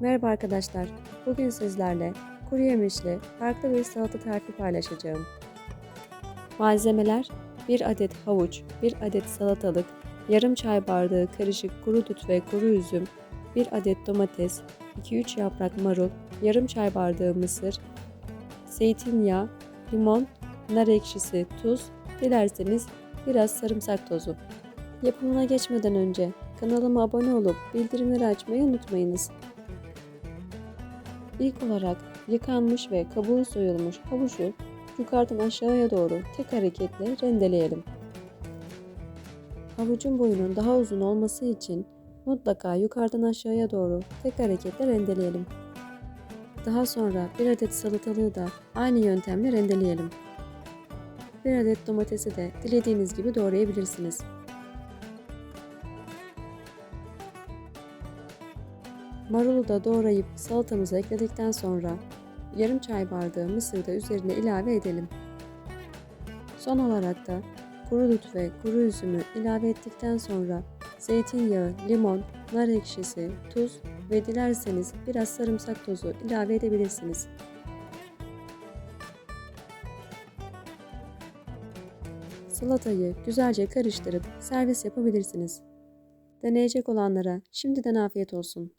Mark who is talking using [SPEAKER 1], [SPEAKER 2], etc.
[SPEAKER 1] Merhaba arkadaşlar. Bugün sizlerle kuru yemişli farklı bir salata tarifi paylaşacağım. Malzemeler 1 adet havuç, 1 adet salatalık, yarım çay bardağı karışık kuru dut ve kuru üzüm, 1 adet domates, 2-3 yaprak marul, yarım çay bardağı mısır, zeytinyağı, limon, nar ekşisi, tuz, dilerseniz biraz sarımsak tozu. Yapımına geçmeden önce kanalıma abone olup bildirimleri açmayı unutmayınız. İlk olarak yıkanmış ve kabuğu soyulmuş havucu yukarıdan aşağıya doğru tek hareketle rendeleyelim. Havucun boyunun daha uzun olması için mutlaka yukarıdan aşağıya doğru tek hareketle rendeleyelim. Daha sonra bir adet salatalığı da aynı yöntemle rendeleyelim. Bir adet domatesi de dilediğiniz gibi doğrayabilirsiniz. Marulu da doğrayıp salatamıza ekledikten sonra yarım çay bardağı mısır da üzerine ilave edelim. Son olarak da kuru dut ve kuru üzümü ilave ettikten sonra zeytinyağı, limon, nar ekşisi, tuz ve dilerseniz biraz sarımsak tozu ilave edebilirsiniz. Salatayı güzelce karıştırıp servis yapabilirsiniz. Deneyecek olanlara şimdiden afiyet olsun.